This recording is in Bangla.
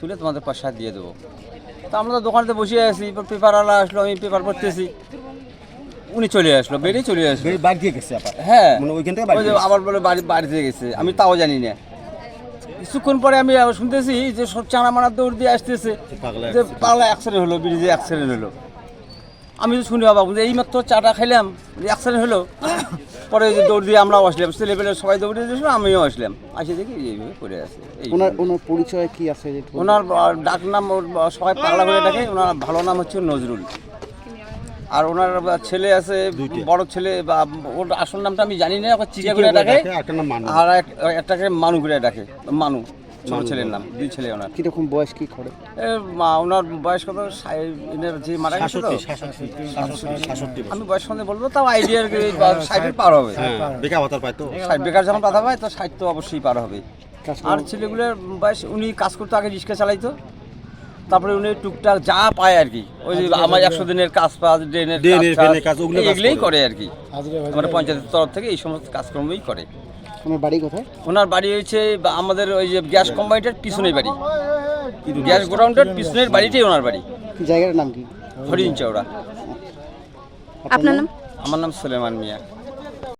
তুলে তোমাদের পয়সা দিয়ে দেবো। তো আমরা তো দোকানেতে বসে আছি পেপার পেপারওয়ালা আসলো আমি পেপার পড়তেছি। উনি চলে আসলো বেরিয়ে চলে আসলো। বাড়ি দিয়ে গেছে আবার? হ্যাঁ। মানে ওইখান থেকে ওই যে আবার বলে বাড়ি বাড়িতে গেছে আমি তাও জানি না। কিছুক্ষণ পরে আমি শুনতেছি যে সব চানা মানা দৌড় দিয়ে আসতেছে। যে পাগলা অ্যাক্সিডেন্ট হলো ব্রিজে অ্যাক্সিডেন্ট হলো। আমি তো শুনি বাবা যে এইমাত্র চাটা খাইলাম অ্যাক্সিডেন্ট হলো। পরে যে দৌড় দিয়ে আমরাও আসলাম ছেলেপেলে সবাই দৌড়ে দিয়েছিল আমিও আসলাম। আসে দেখি এইভাবে পড়ে আছে ওনার ওনার পরিচয় কি আছে? ওনার ডাক নাম ওর সবাই পাগলা করে ডাকে ওনার ভালো নাম হচ্ছে নজরুল। আর ওনার ছেলে আছে বড় ছেলে বা ওর আসল নামটা আমি জানি না চিকা করে ডাকে। আর এক- একটাকে মানু করে ডাকে মানু। ছোট ছেলের নাম দুই ছেলে ওনার। কীরকম বয়স কি করে? এ, মা ওনার বয়স কত? এনার যে মারা গেছে তো। আমি বয়স সন্ধে বলব তাও আইডিয়ার ষাটের পার হবে। হ্যাঁ বেকার পায় তো। বেকার যখন পাতা পায় তো ষাট তো অবশ্যই পার হবে। আর ছেলেগুলোর বয়স উনি কাজ করতো আগে রিক্সা চালাইতো। তারপরে উনি টুকটাক যা পায় আর কি। ওই যে আমার একশো দিনের কাজ পাস ড্রেনের কাজ, এগুলোই করে। করে আর কি। আমাদের পঞ্চায়েতের তরফ থেকে এই সমস্ত কাজকর্মই করে। ওনার বাড়ি কোথায়? ওনার বাড়ি হয়েছে আমাদের ওই যে গ্যাস কোম্পানিটার পিছনের বাড়ি। গ্যাস গোডাউনটার পিছনের বাড়িটাই ওনার বাড়ি। জায়গার নাম কি? হরিণ চৌড়া আপনার নাম? আমার নাম সুলেমান মিয়া।